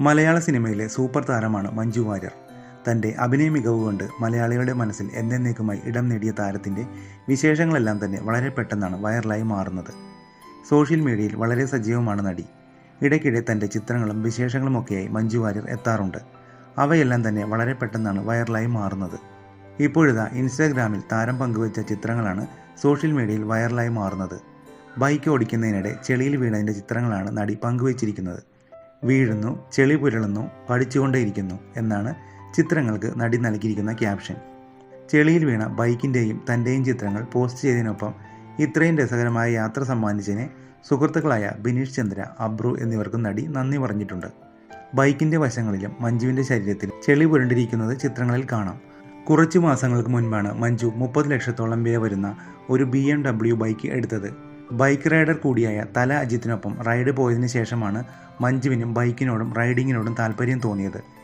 മലയാള സിനിമയിലെ സൂപ്പർ താരമാണ് മഞ്ജു വാര്യർ. തന്റെ അഭിനയ മികവ് കൊണ്ട് മലയാളികളുടെ മനസ്സിൽ എന്നേക്കുമായി ഇടം നേടിയ താരത്തിന്റെ വിശേഷങ്ങളെല്ലാം തന്നെ വളരെ പെട്ടെന്നാണ് വൈറലായി മാറുന്നത്. സോഷ്യൽ മീഡിയയിൽ വളരെ സജീവമാണ് നടി. ഇടയ്ക്കിടെ തന്റെ ചിത്രങ്ങളും വിശേഷങ്ങളുമൊക്കെയായി മഞ്ജു വാര്യർ എത്താറുണ്ട്. അവയെല്ലാം തന്നെ വളരെ പെട്ടെന്നാണ് വൈറലായി മാറുന്നത്. ഇപ്പോഴിതാ ഇൻസ്റ്റാഗ്രാമിൽ താരം പങ്കുവച്ച ചിത്രങ്ങളാണ് സോഷ്യൽ മീഡിയയിൽ വൈറലായി മാറുന്നത്. ബൈക്ക് ഓടിക്കുന്നതിനിടെ ചെളിയിൽ വീണതിന്റെ ചിത്രങ്ങളാണ് നടി പങ്കുവച്ചിരിക്കുന്നത്. വീഴുന്നു ചെളി പുരളുന്നു പഠിച്ചുകൊണ്ടേയിരിക്കുന്നു എന്നാണ് ചിത്രങ്ങൾക്ക് നടി നൽകിയിരിക്കുന്ന ക്യാപ്ഷൻ. ചെളിയിൽ വീണ ബൈക്കിന്റെയും തന്റെയും ചിത്രങ്ങൾ പോസ്റ്റ് ചെയ്തതിനൊപ്പം ഇത്രയും രസകരമായ യാത്ര സമ്മാനിച്ചതിന് സുഹൃത്തുക്കളായ ബിനീഷ് ചന്ദ്ര അബ്രു എന്നിവർക്കും നടി നന്ദി പറഞ്ഞിട്ടുണ്ട്. ബൈക്കിന്റെ വശങ്ങളിലും മഞ്ജുവിന്റെ ശരീരത്തിൽ ചെളി പുരണ്ടിരിക്കുന്നത് ചിത്രങ്ങളിൽ കാണാം. കുറച്ചു മാസങ്ങൾക്ക് മുൻപാണ് മഞ്ജു മുപ്പത് ലക്ഷത്തോളം വില വരുന്ന ഒരു ബി എം ഡബ്ല്യു ബൈക്ക് എടുത്തത്. ബൈക്ക് റൈഡർ കൂടിയായ തല അജിത്തിനൊപ്പം റൈഡ് പോയതിനു ശേഷമാണ് മഞ്ജുവിനും ബൈക്കിനോടും റൈഡിങ്ങിനോടും താല്പര്യം തോന്നിയത്.